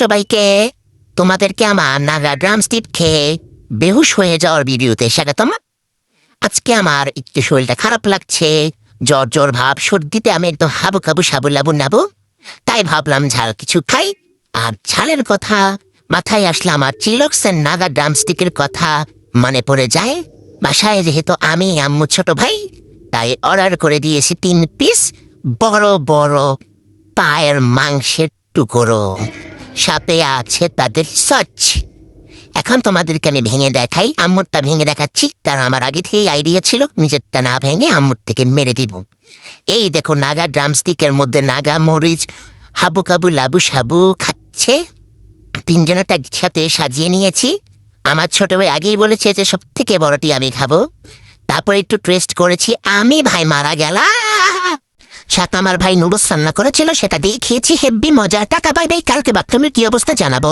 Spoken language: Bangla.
সবাইকে তোমাদেরকে আমার নাগা ড্রাম স্টিপ খেয়ে বেহুশ হয়ে যাওয়ার ভিডিওতে স্বাগতম। আজকে আমার একটু শরীরটা খারাপ লাগছে, জ্বর জ্বর ভাব, সর্দিতে আমি একদম হাবু কাবু সাবু লাবু নাবু। তাই ভাবলাম ঝাল কিছু খাই। আর ঝালের কথা মাথায় আসলে আমার চিলক্সের নাগা ড্রামস্টিকের কথা মনে পড়ে যায়। বাসায় যেহেতু আমি আম্মু ছোট ভাই, তাই অর্ডার করে দিয়েছি তিন পিস বড় বড় পায়ের মাংসের টুকরো। সাথে আছে তাদের সচ এখন তোমাদেরকে আমি ভেঙে দেখাই, আম্মুরটা ভেঙে দেখাচ্ছি। তার আমার আগে থেকেই আইডিয়া ছিল, নিজেরটা না ভেঙে আম্মুর থেকে মেরে দিব। এই দেখো নাগা ড্রামস্টিকের মধ্যে নাগা মরিচ, হাবু কাবু লাবু সাবু খাচ্ছে। তিনজনেরটা একসাথে সাজিয়ে নিয়েছি। আমার ছোট ভাই আগেই বলেছে যে সব থেকে বড়টি আমি খাব। তারপর একটু টেস্ট করেছি, আমি ভাই মারা গেলাম। সাথে আমার ভাই নুডলস রান্না করেছিল, সেটা দিয়ে খেয়েছি হেব্বি মজা। টাকা পাই ভাই কালকে বাথরুমের কি অবস্থা জানাব?